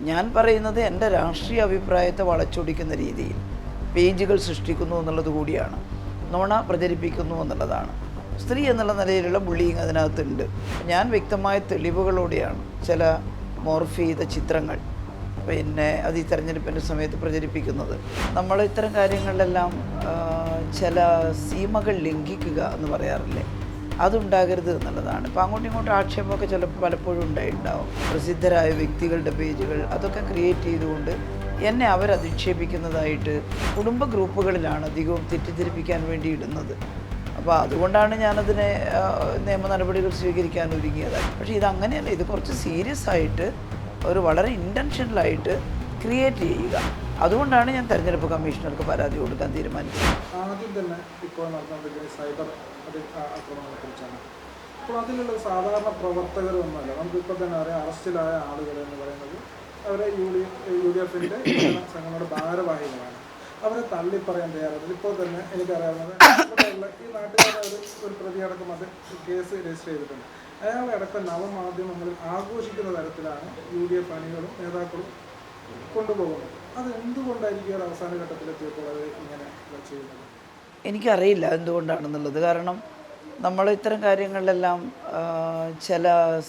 ഞാൻ പറയുന്നത് എന്റെ രാഷ്ട്രീയ അഭിപ്രായത്തെ വളച്ചൊടിക്കുന്ന രീതിയിൽ പേജുകൾ സൃഷ്ടിക്കുന്നു എന്നുള്ളത് കൂടിയാണ്. നോണ പ്രചരിപ്പിക്കുന്നു എന്നുള്ളതാണ്. സ്ത്രീ എന്നുള്ള നിലയിലുള്ള ബുള്ളിങ് അതിനകത്തുണ്ട്. ഞാൻ വ്യക്തമായ തെളിവുകളോടെയാണ് ചില മോർഫ് ചെയ്ത ചിത്രങ്ങൾ പിന്നെ അത് ഈ തെരഞ്ഞെടുപ്പിന്റെ സമയത്ത് പ്രചരിപ്പിക്കുന്നത്. നമ്മൾ ഇത്തരം കാര്യങ്ങളിലെല്ലാം ചില സീമകൾ ലംഘിക്കുക എന്ന് പറയാറില്ലേ? അതുണ്ടാകരുത് എന്നുള്ളതാണ്. ഇപ്പം അങ്ങോട്ടും ഇങ്ങോട്ടും ആക്ഷേപമൊക്കെ ചിലപ്പോൾ പലപ്പോഴും ഉണ്ടായിട്ടുണ്ടാവും. പ്രസിദ്ധരായ വ്യക്തികളുടെ പേജുകൾ അതൊക്കെ ക്രിയേറ്റ് ചെയ്തുകൊണ്ട് എന്നെ അവരധിക്ഷേപിക്കുന്നതായിട്ട് കുടുംബ ഗ്രൂപ്പുകളിലാണ് അധികവും തെറ്റിദ്ധരിപ്പിക്കാൻ വേണ്ടി ഇടുന്നത്. അപ്പോൾ അതുകൊണ്ടാണ് ഞാനതിനെ നിയമ നടപടികൾ സ്വീകരിക്കാൻ ഒരുങ്ങിയത്. പക്ഷേ ഇതങ്ങനെയല്ല ഇത് കുറച്ച് സീരിയസ് ആയിട്ട് ഒരു വളരെ ഇന്റൻഷനലായിട്ട് ക്രിയേറ്റ് ചെയ്യുക. അതുകൊണ്ടാണ് ഞാൻ തെരഞ്ഞെടുപ്പ് കമ്മീഷണർക്ക് പരാതി കൊടുക്കാൻ തീരുമാനിച്ചത്. ആദ്യം തന്നെ ഇപ്പോൾ നടന്നുകൊണ്ടിരിക്കുന്ന സൈബർ അത് ആക്രമണങ്ങളെ കുറിച്ചാണ് അപ്പോൾ അതിലുള്ള സാധാരണ പ്രവർത്തകരൊന്നുമല്ല നമുക്കിപ്പോൾ തന്നെ അറിയാം അറസ്റ്റിലായ ആളുകൾ എന്ന് പറയുന്നത് അവരെ യു ഡി യു ഡി എഫിന്റെ സംഘങ്ങളുടെ ഭാരവാഹികളാണ്. അവരെ തള്ളിപ്പറയാൻ തയ്യാറുണ്ട് ഇപ്പോൾ തന്നെ എനിക്കറിയാവുന്നത് ഈ നാട്ടുകാരുടെ ഒരു ഒരു പ്രതിയടക്കം അത് കേസ് രജിസ്റ്റർ ചെയ്തിട്ടുണ്ട്. അയാളെ അടക്കം നവമാധ്യമങ്ങളിൽ ആഘോഷിക്കുന്ന തരത്തിലാണ് യു ഡി എഫ് അണികളും നേതാക്കളും കൊണ്ടുപോകുന്നത്. അത് അവസാന ഘട്ടത്തിലെത്തിയപ്പോൾ അത് ഇങ്ങനെ ചെയ്യുന്നത്? എനിക്കറിയില്ല എന്തുകൊണ്ടാണെന്നുള്ളത് കാരണം നമ്മൾ ഇത്തരം കാര്യങ്ങളിലെല്ലാം ചില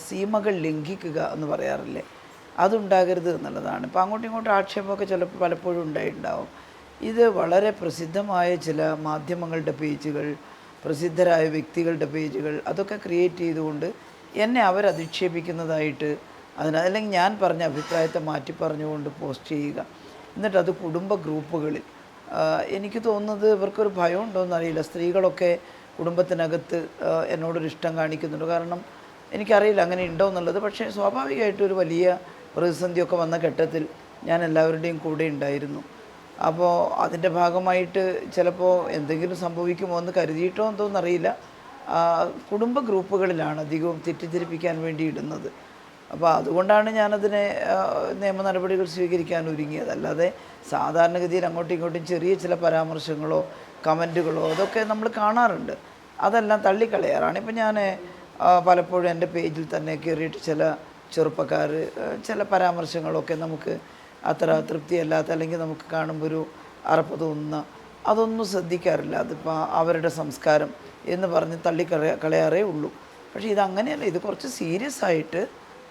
സീമകൾ ലംഘിക്കുക എന്ന് പറയാറില്ലേ? അതുണ്ടാകരുത് എന്നുള്ളതാണ്. ഇപ്പം അങ്ങോട്ടും ഇങ്ങോട്ടും ആക്ഷേപമൊക്കെ ചിലപ്പോൾ പലപ്പോഴും ഉണ്ടായിട്ടുണ്ടാവും. ഇത് വളരെ പ്രസിദ്ധമായ ചില മാധ്യമങ്ങളുടെ പേജുകൾ പ്രസിദ്ധരായ വ്യക്തികളുടെ പേജുകൾ അതൊക്കെ ക്രിയേറ്റ് ചെയ്തുകൊണ്ട് എന്നെ അവരധിക്ഷേപിക്കുന്നതായിട്ട് അതിന് അല്ലെങ്കിൽ ഞാൻ പറഞ്ഞ അഭിപ്രായത്തെ മാറ്റി പറഞ്ഞുകൊണ്ട് പോസ്റ്റ് ചെയ്യുക. എന്നിട്ട് അത് കുടുംബ ഗ്രൂപ്പുകളിൽ. എനിക്ക് തോന്നുന്നത് ഇവർക്കൊരു ഭയം ഉണ്ടോയെന്ന് അറിയില്ല. സ്ത്രീകളൊക്കെ കുടുംബത്തിനകത്ത് എന്നോടൊരു ഇഷ്ടം കാണിക്കുന്നുണ്ട്. കാരണം എനിക്കറിയില്ല അങ്ങനെ ഉണ്ടോ എന്നുള്ളത്. പക്ഷേ സ്വാഭാവികമായിട്ടും ഒരു വലിയ പ്രതിസന്ധിയൊക്കെ വന്ന ഘട്ടത്തിൽ ഞാൻ എല്ലാവരുടെയും കൂടെ ഉണ്ടായിരുന്നു. അപ്പോൾ അതിന്റെ ഭാഗമായിട്ട് ചിലപ്പോൾ എന്തെങ്കിലും സംഭവിക്കുമോ എന്ന് കരുതിയിട്ടോ എന്തോന്നറിയില്ല. കുടുംബ ഗ്രൂപ്പുകളിലാണ് അധികവും തെറ്റിദ്ധരിപ്പിക്കാൻ വേണ്ടി ഇടുന്നത്. അപ്പോൾ അതുകൊണ്ടാണ് ഞാനതിനെ നിയമ നടപടികൾ സ്വീകരിക്കാൻ ഒരുങ്ങിയത്. അല്ലാതെ സാധാരണഗതിയിൽ അങ്ങോട്ടും ഇങ്ങോട്ടും ചെറിയ ചില പരാമർശങ്ങളോ കമന്റുകളോ അതൊക്കെ നമ്മൾ കാണാറുണ്ട്. അതെല്ലാം തള്ളിക്കളയാറാണ്. ഇപ്പം ഞാൻ പലപ്പോഴും എന്റെ പേജിൽ തന്നെ കയറിയിട്ട് ചില ചെറുപ്പക്കാർ ചില പരാമർശങ്ങളൊക്കെ നമുക്ക് അത്ര തൃപ്തിയല്ലാത്ത അല്ലെങ്കിൽ നമുക്ക് കാണുമ്പോൾ ഒരു അറപ്പ് തോന്നുന്ന അതൊന്നും ശ്രദ്ധിക്കാറില്ല. അതിപ്പോൾ അവരുടെ സംസ്കാരം എന്ന് പറഞ്ഞ് തള്ളിക്കളയ കളയാറേ ഉള്ളൂ. പക്ഷേ ഇതങ്ങനെയല്ല. ഇത് കുറച്ച് സീരിയസ് ആയിട്ട്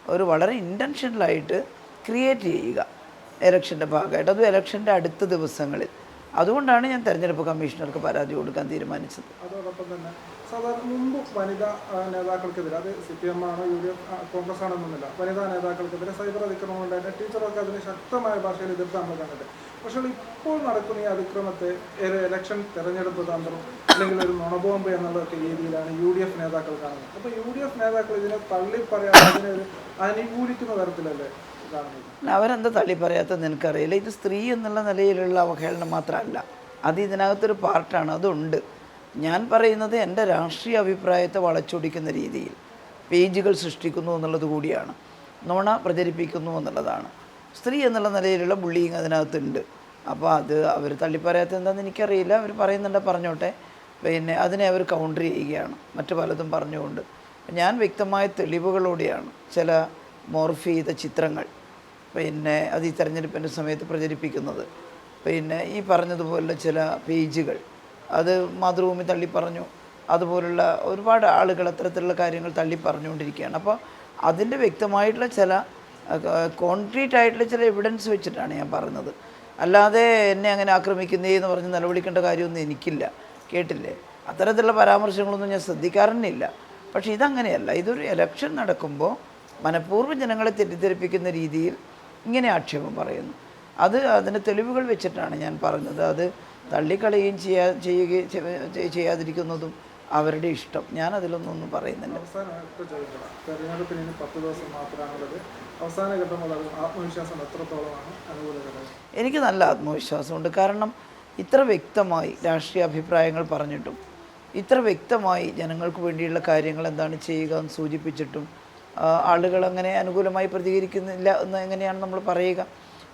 ഒരു വളരെ ഇന്റൻഷനലായിട്ട് ക്രിയേറ്റ് ചെയ്യുക. ഇലക്ഷന്റെ ഭാഗമായിട്ട്. അതും ഇലക്ഷന്റെ അടുത്ത ദിവസങ്ങളിൽ. അതുകൊണ്ടാണ് ഞാൻ തെരഞ്ഞെടുപ്പ് കമ്മീഷണർക്ക് പരാതി കൊടുക്കാൻ തീരുമാനിച്ചത്. അതോടൊപ്പം തന്നെ സാധാരണ മുമ്പ് വനിതാ നേതാക്കൾക്കെതിരെ അത് സി പി എം ആണോ യു ഡി എഫ് കോൺഗ്രസ് ആണെന്നൊന്നുമില്ല വനിതാ നേതാക്കൾക്കെതിരെ സൈബർ അതിക്രമം ഉണ്ടായിട്ട് ടീച്ചറൊക്കെ അതിനെ ശക്തമായ ഭാഷയിൽ എതിർത്ത് നമ്മൾ കണ്ടിട്ട്. പക്ഷേ ഇപ്പോൾ നടക്കുന്ന ഈ അതിക്രമത്തെ ഇലക്ഷൻ തെരഞ്ഞെടുപ്പ് തന്ത്രം അല്ലെങ്കിൽ ഒരു നുണബോംബ് എന്നുള്ളതൊക്കെ രീതിയിലാണ് യു ഡി എഫ് നേതാക്കൾ കാണുന്നത്. അപ്പോൾ യു ഡി എഫ് നേതാക്കൾ ഇതിനെ തള്ളിപ്പറയാതെ അതിനെ ഒരു അനുകൂലിക്കുന്ന തരത്തിലല്ലേ അവരെന്താ തള്ളി പറയാത്തത് നിനക്കറിയില്ല? ഇത് സ്ത്രീ എന്നുള്ള നിലയിലുള്ള അവഹേളനം മാത്രമല്ല. അത് ഇതിനകത്തൊരു പാർട്ടാണ് അതുണ്ട്. ഞാൻ പറയുന്നത് എന്റെ രാഷ്ട്രീയ അഭിപ്രായത്തെ വളച്ചൊടിക്കുന്ന രീതിയിൽ. പേജുകൾ സൃഷ്ടിക്കുന്നു എന്നുള്ളത് കൂടിയാണ്. നോണ പ്രചരിപ്പിക്കുന്നു എന്നുള്ളതാണ്. സ്ത്രീ എന്നുള്ള നിലയിലുള്ള ബുള്ളിങ് അതിനകത്തുണ്ട്. അപ്പോൾ അത് അവർ തള്ളി തള്ളിപ്പറയാത്ത എന്താണെന്ന് എനിക്കറിയില്ല. അവർ പറയുന്നുണ്ട് പറഞ്ഞോട്ടെ. പിന്നെ അതിനെ അവർ കൗണ്ടർ ചെയ്യുകയാണ്. മറ്റു പലതും പറഞ്ഞുകൊണ്ട്. ഞാൻ വ്യക്തമായ തെളിവുകളോടെയാണ് ചില മോർഫ് ചെയ്ത ചിത്രങ്ങൾ പിന്നെ അത് ഈ തെരഞ്ഞെടുപ്പിന്റെ സമയത്ത് പ്രചരിപ്പിക്കുന്നത്. പിന്നെ ഈ പറഞ്ഞതുപോലുള്ള ചില പേജുകൾ അത് മാതൃഭൂമി തള്ളി പറഞ്ഞു അതുപോലുള്ള ഒരുപാട് ആളുകൾ അത്തരത്തിലുള്ള കാര്യങ്ങൾ തള്ളി പറഞ്ഞുകൊണ്ടിരിക്കുകയാണ് അപ്പോൾ അതിന്റെ വ്യക്തമായിട്ടുള്ള ചില കോൺക്രീറ്റ് ആയിട്ടുള്ള ചില എവിഡൻസ് വെച്ചിട്ടാണ് ഞാൻ പറഞ്ഞത്. അല്ലാതെ എന്നെ അങ്ങനെ ആക്രമിക്കുന്നേ എന്ന് പറഞ്ഞ് നിലവിളിക്കേണ്ട കാര്യമൊന്നും എനിക്കില്ല. കേട്ടില്ലേ? അത്തരത്തിലുള്ള പരാമർശങ്ങളൊന്നും ഞാൻ ശ്രദ്ധിക്കാറന്നില്ല പക്ഷേ ഇതങ്ങനെയല്ല. ഇതൊരു എലക്ഷൻ നടക്കുമ്പോൾ മനഃപൂർവം ജനങ്ങളെ തെറ്റിദ്ധരിപ്പിക്കുന്ന രീതിയിൽ ഇങ്ങനെ ആക്ഷേപം പറയുന്നു. അത് അതിന് തെളിവുകൾ വെച്ചിട്ടാണ് ഞാൻ പറഞ്ഞത്. അത് തള്ളിക്കളയുകയും ചെയ്യാ ചെയ്യുകയും ചെയ്യ- ചെയ്യാതിരിക്കുന്നതും അവരുടെ ഇഷ്ടം. ഞാൻ അതിലൊന്നും ഒന്നും പറയുന്നില്ല എനിക്ക് നല്ല ആത്മവിശ്വാസമുണ്ട്. കാരണം ഇത്ര വ്യക്തമായി രാഷ്ട്രീയ അഭിപ്രായങ്ങൾ പറഞ്ഞിട്ടും ഇത്ര വ്യക്തമായി ജനങ്ങൾക്ക് വേണ്ടിയുള്ള കാര്യങ്ങൾ എന്താണ് ചെയ്യുക എന്ന് സൂചിപ്പിച്ചിട്ടും ആളുകൾ അങ്ങനെ അനുകൂലമായി പ്രതികരിക്കുന്നില്ല എന്ന് എങ്ങനെയാണ് നമ്മൾ പറയുക?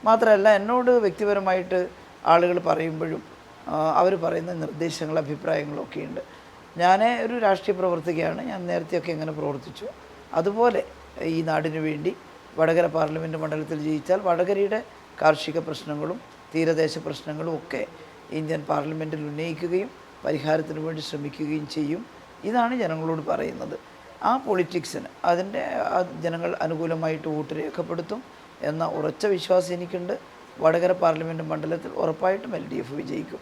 മാത്രമല്ല എന്നോട് വ്യക്തിപരമായിട്ട് ആളുകൾ പറയുമ്പോഴും അവർ പറയുന്ന നിർദ്ദേശങ്ങൾ അഭിപ്രായങ്ങളൊക്കെ ഉണ്ട് ഞാൻ ഒരു രാഷ്ട്രീയ പ്രവർത്തകയാണ്. ഞാൻ നേരത്തെയൊക്കെ എങ്ങനെ പ്രവർത്തിച്ചു. അതുപോലെ ഈ നാടിനു വേണ്ടി വടകര പാർലമെന്റ് മണ്ഡലത്തിൽ ജയിച്ചാൽ വടകരയുടെ കാർഷിക പ്രശ്നങ്ങളും തീരദേശ പ്രശ്നങ്ങളും ഒക്കെ ഇന്ത്യൻ പാർലമെന്റിൽ ഉന്നയിക്കുകയും പരിഹാരത്തിന് വേണ്ടി ശ്രമിക്കുകയും ചെയ്യും. ഇതാണ് ജനങ്ങളോട് പറയുന്നത്. ആ പൊളിറ്റിക്സിന് അതിന്റെ ജനങ്ങൾ അനുകൂലമായിട്ട് വോട്ട് രേഖപ്പെടുത്തും എന്ന ഉറച്ച വിശ്വാസം എനിക്കുണ്ട്. വടകര പാർലമെന്റ് മണ്ഡലത്തിൽ ഉറപ്പായിട്ടും എൽ ഡി എഫ് വിജയിക്കും.